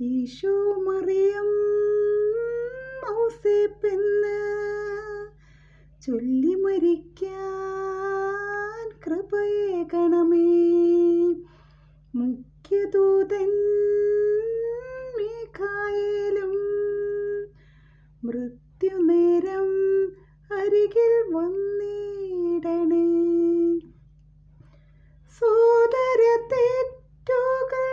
ഈശോ മറിയം ഔസേപ്പെന്ന് ചൊല്ലി മരിക്കാൻ കൃപയേകണമേ മുഖ്യദൂതൻ മേഘായേലും മൃത്യുനേരം അരികിൽ വന്നിടണേ. സോദര തെറ്റുകൾ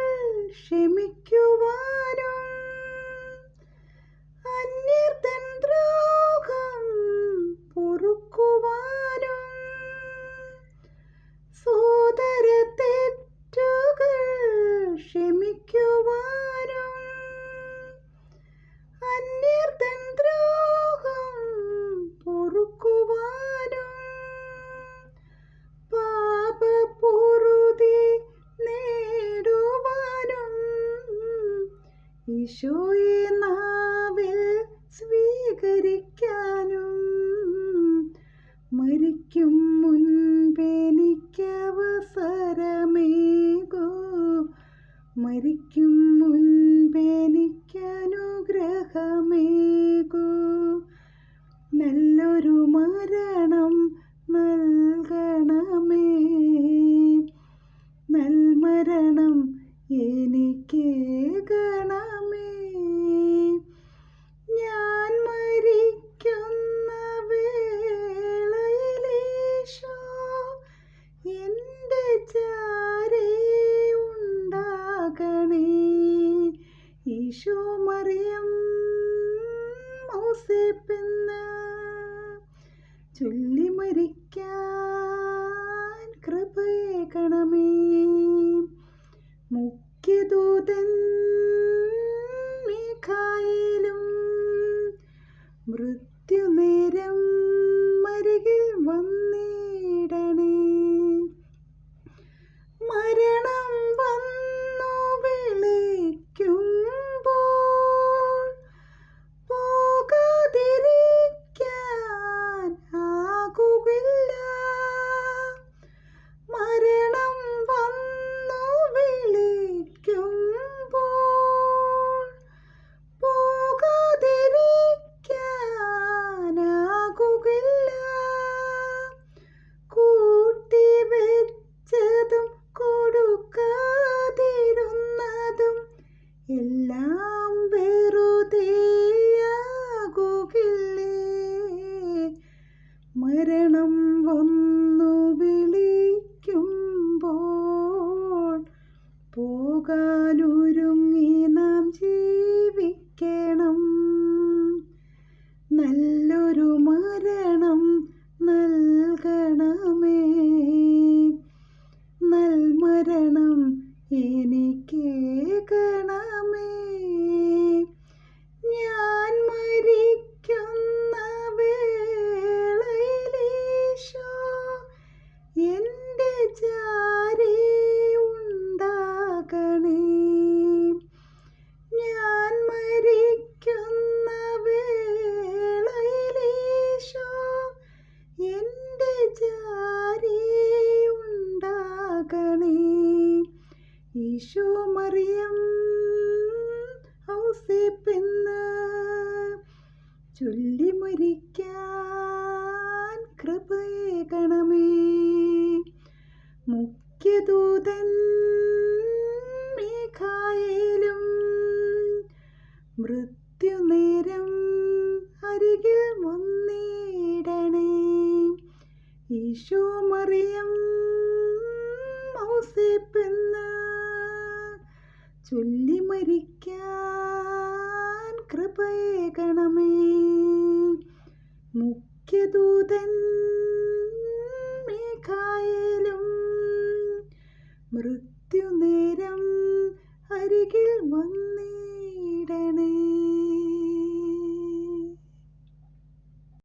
ഈശോയെ നാവിൽ സ്വീകരിക്കാനും മരിക്കും മുൻപെനിക്കവസരമേകൂ മരിക്കും മുൻപെനിക്കനുഗ്രഹമേകൂ നല്ലൊരു മരണം നൽകണമേ. നൽമരണം എനിക്ക് ചൊല്ലി മരിക്കാൻ കൃപയേകണമേ മുഖ്യദൂതൻ కాలు ഈശോ മറിയം ഔസേപ്പെന്ന് ചൊല്ലി മരിക്കാൻ കൃപയേകണമേ മുഖ്യദൂതൻ മീഖായേലും മൃത്യുനേരം അരികിൽ വന്നിടണേ. ഈശോ മറിയം ഔസേപ്പെന്ന് ചൊല്ലി മരിക്കാൻ കൃപയേകണമേ മുഖ്യദൂതൻ മീഖായേലും മൃത്യുനേരം അരികിൽ വന്നിടണേ.